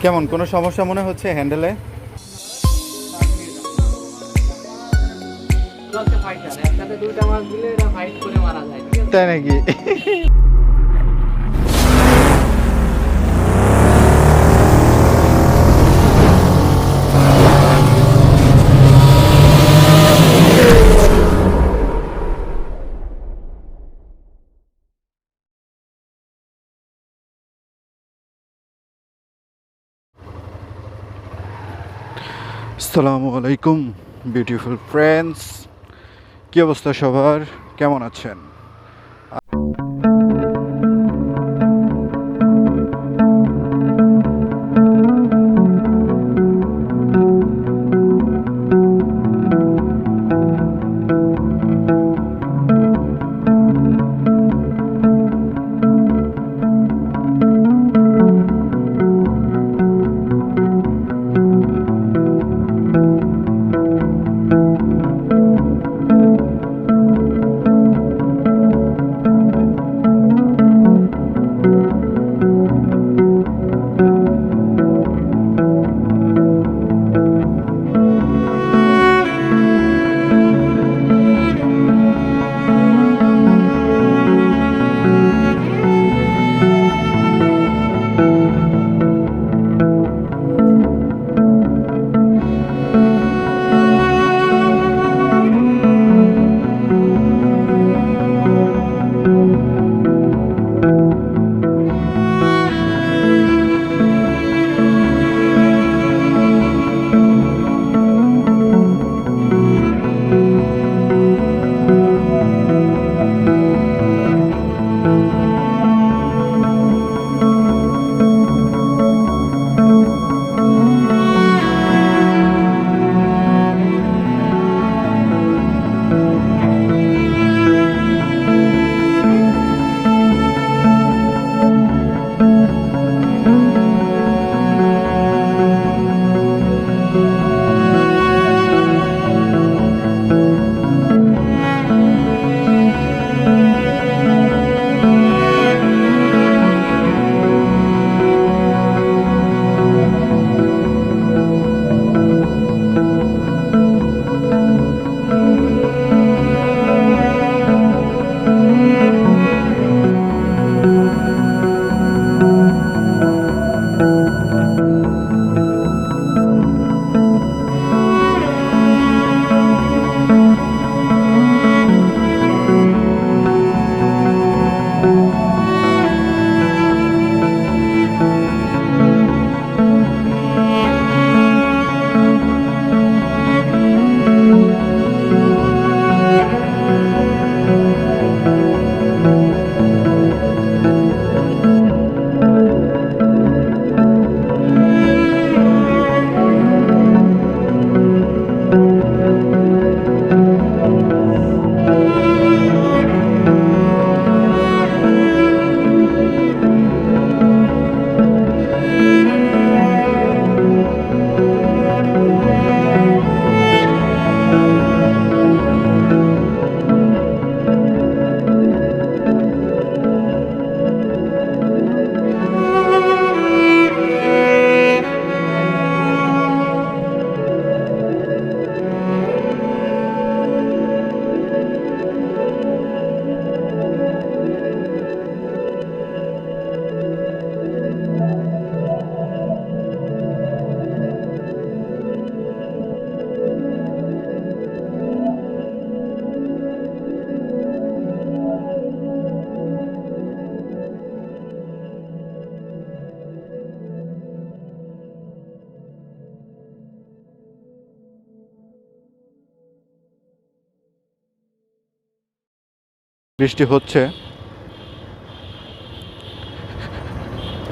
কেমন কোনো সমস্যা মনে হচ্ছে হ্যান্ডেলে? তাই দুইটা আসসালামু আলাইকুম বিউটিফুল ফ্রেন্ডস কী অবস্থা সবার? কেমন আছেন? বৃষ্টি হচ্ছে।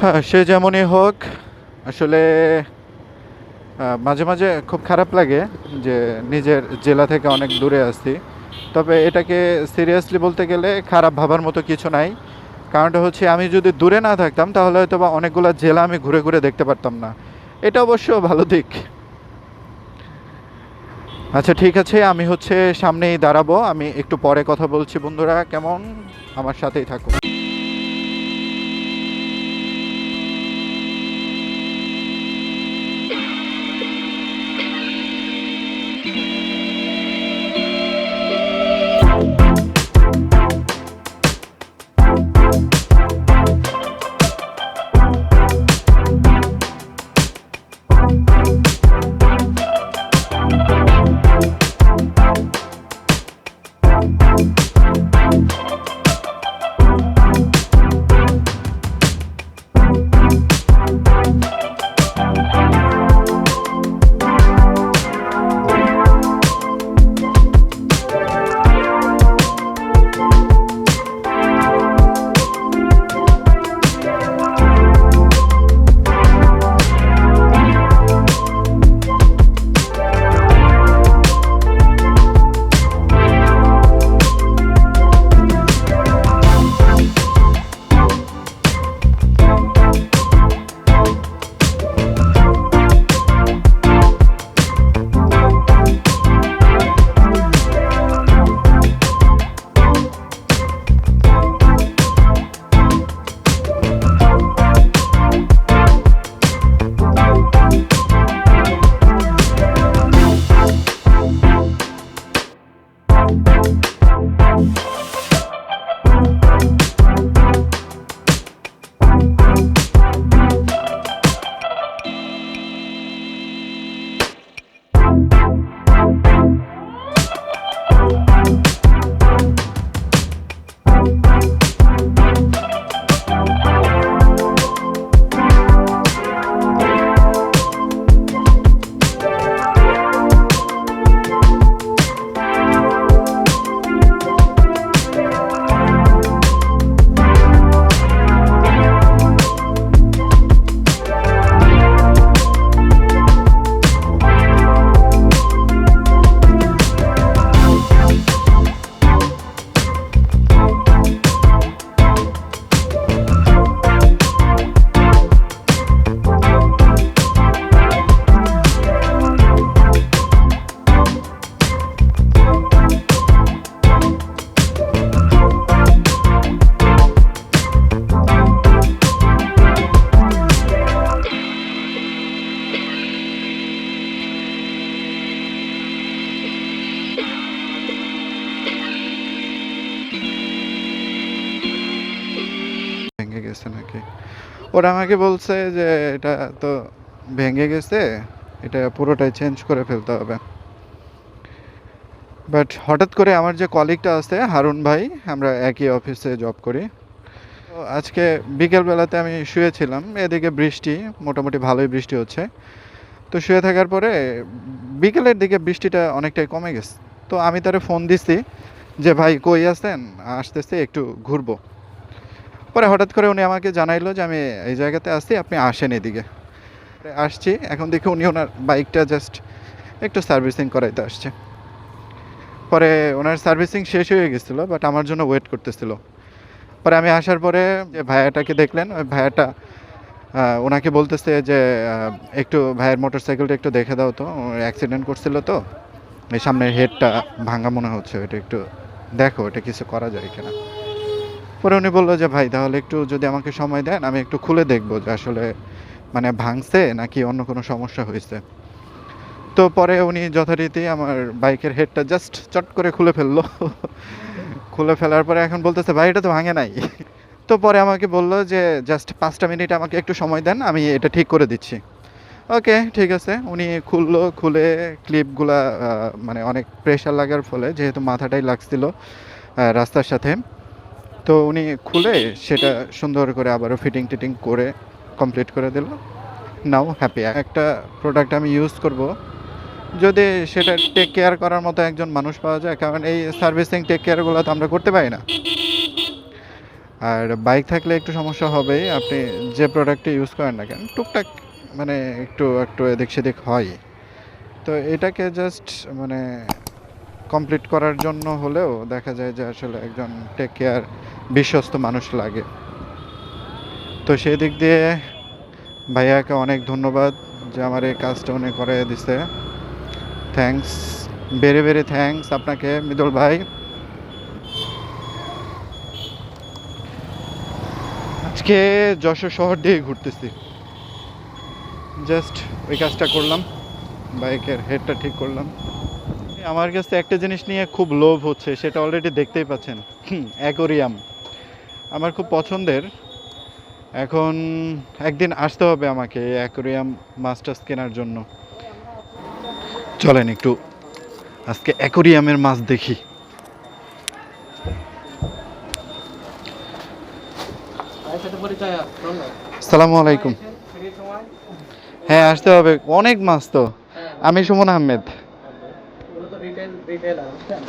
হ্যাঁ সে যেমনই হোক, আসলে মাঝে মাঝে খুব খারাপ লাগে যে নিজের জেলা থেকে অনেক দূরে আসছি। তবে এটাকে সিরিয়াসলি বলতে গেলে খারাপ ভাবার মতো কিছু নাই। কারণটা হচ্ছে আমি যদি দূরে না থাকতাম, তাহলে হয়তো বা অনেকগুলো জেলা আমি ঘুরে ঘুরে দেখতে পারতাম না। এটা অবশ্য ভালো দিক। আচ্ছা ঠিক আছে, আমি হচ্ছে সামনেই দাঁড়াবো, আমি একটু পরে কথা বলছি বন্ধুরা, কেমন? আমার সাথেই থাকুন। গেছে নাকি? ওরা আমাকে বলছে যে এটা তো ভেঙে গেছে, এটা পুরোটাই চেঞ্জ করে ফেলতে হবে। বাট হঠাৎ করে আমার যে কলিগটা আছে, হারুন ভাই, আমরা একই অফিসে জব করি। আজকে বিকেলবেলাতে আমি শুয়েছিলাম, এদিকে বৃষ্টি, মোটামুটি ভালোই বৃষ্টি হচ্ছে। তো শুয়ে থাকার পরে বিকেলের দিকে বৃষ্টিটা অনেকটাই কমে গেছে। তো আমি তারে ফোন দিছি যে, ভাই কই আছেন? আসতেছে, একটু ঘুরবো। পরে হঠাৎ করে উনি আমাকে জানাইলো যে আমি এই জায়গাতে আসছি আপনি আসেন এদিকে। আসছি, এখন দেখি উনি ওনার বাইকটা জাস্ট একটু সার্ভিসিং করাইতে আসছে। পরে ওনার সার্ভিসিং শেষ হয়ে গেছিল বাট আমার জন্য ওয়েট করতেছিল। পরে আমি আসার পরে যে ভাইয়াটাকে দেখলেন, ওই ভাইয়াটা ওনাকে বলতেছে যে একটু ভাইয়ের মোটর সাইকেলটা একটু দেখে দাও তো অ্যাক্সিডেন্ট করছিল তো। এই সামনের হেডটা ভাঙা মনে হচ্ছে ওটা একটু দেখো, এটা কিছু করা যায় কিনা। পরে উনি বলল যে, ভাই, তাহলে একটু যদি আমাকে সময় দেন, আমি একটু খুলে দেখব যে আসলে মানে ভাঙছে নাকি অন্য কোনো সমস্যা হয়েছে। তো পরে উনি যথারীতি আমার বাইকের হেডটা জাস্ট চট করে খুলে ফেলল। খুলে ফেলার পরে এখন বলতেছে, ভাই, এটা তো ভাঙে নাই। তো পরে আমাকে বলল যে, জাস্ট পাঁচটা মিনিট আমাকে একটু সময় দেন, আমি এটা ঠিক করে দিচ্ছি। ওকে, ঠিক আছে। উনি খুললো, খুলে ক্লিপগুলা মানে অনেক প্রেশার লাগার ফলে যেহেতু মাথাটাই লাগছিল রাস্তার সাথে। তো উনি খুলে সেটা সুন্দর করে আবারও ফিটিং টিটিং করে কমপ্লিট করে দিল। নাও হ্যাপি একটা প্রোডাক্ট আমি ইউজ করব। যদি সেটা টেক কেয়ার করার মতো একজন মানুষ পাওয়া যায়, কারণ এই সার্ভিসিং টেক কেয়ারগুলো তো আমরা করতে পারি না। আর বাইক থাকলে একটু সমস্যা হবেই, আপনি যে প্রোডাক্টটি ইউজ করেন না কেন, টুকটাক মানে একটু একটু এদিক সেদিক হয় তো এটাকে জাস্ট মানে কমপ্লিট করার জন্য হলেও দেখা যায় যে আসলে একজন টেক কেয়ার বিশ্বস্ত মানুষ লাগে। তো সেই দিক দিয়ে ভাইয়াকে অনেক ধন্যবাদ যে আমার এই কাজটা উনি করে দিছে। থ্যাঙ্কস বেরে বেরে থ্যাঙ্কস আপনাকে, মৃদুল ভাই। আজকে যশোর শহর দিয়ে ঘুরতেছি। জাস্ট ওই কাজটা করলাম, বাইকের হেডটা ঠিক করলাম। আমার কাছে একটা জিনিস নিয়ে খুব লোভ হচ্ছে, সেটা অলরেডি দেখতেই পাচ্ছেন। অ্যাকোরিয়াম আমার খুব পছন্দের। এখন একদিন আসতে হবে আমাকে অ্যাকোরিয়াম মাছটাস কেনার জন্য। চলেন একটু, আজকে অ্যাকোরিয়ামের মাছ দেখি। সালামু আলাইকুম। হ্যাঁ আসতে হবে। অনেক মাছ তো। আমি সুমন আহমেদ। রিটেল রিটেল বুঝছেন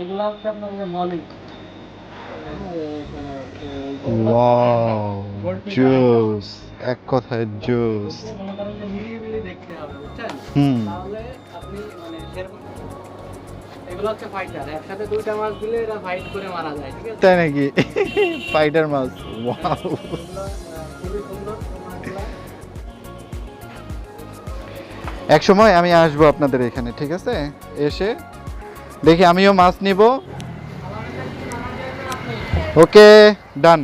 এগুলো হচ্ছে আপনার মলি ওয়াও জুস এক কথায় জুস হুম। তাহলে আপনি মানে সেরকম এগুলো হচ্ছে ফাইটার একসাথে দুইটা মাছ দিলে এরা ফাইট করে মারা যায় ঠিক আছে? তাই নাকি? ফাইটার মাছ ওয়াও খুবই সুন্দর এক সময় আমি আসব আপনাদের এখানে ঠিক আছে? এসে দেখি আমিও মাছ নিব। ওকে ডান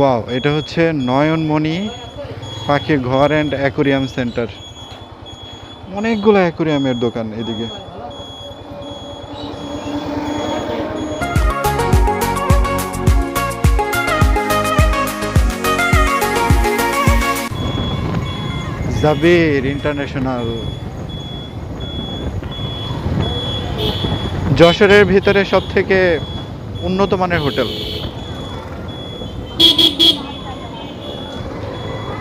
ওয়াও এটা হচ্ছে নয়নমণি পাখির ঘর অ্যান্ড অ্যাকোরিয়াম সেন্টার অনেকগুলো অ্যাকোরিয়ামের দোকান এদিকে। জাবির ইন্টারন্যাশনাল যশোরের ভিতরে সব থেকে উন্নত মানের হোটেল।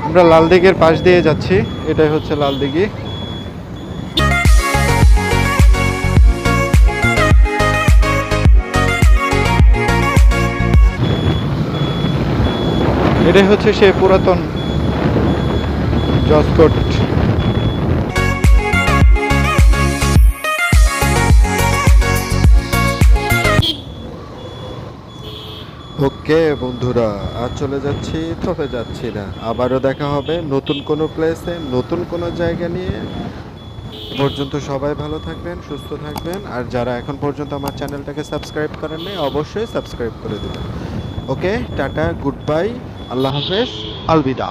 আমরা লালদিঘির পাশ দিয়ে যাচ্ছি। এটাই হচ্ছে লালদিঘি। এটাই হচ্ছে সে পুরাতন জসকোট ওকে, বন্ধুরা, আর চলে যাচ্ছি থপে যাচ্ছি না। আবারও দেখা হবে নতুন কোনো প্লেসে নতুন কোনো জায়গা নিয়ে। পর্যন্ত সবাই ভালো থাকবেন, সুস্থ থাকবেন, আর যারা এখন পর্যন্ত আমার চ্যানেলটাকে সাবস্ক্রাইব করেন নাই, অবশ্যই সাবস্ক্রাইব করে দেবেন। ওকে, টাটা গুড বাই আল্লাহ হাফেজ, আলবিদা।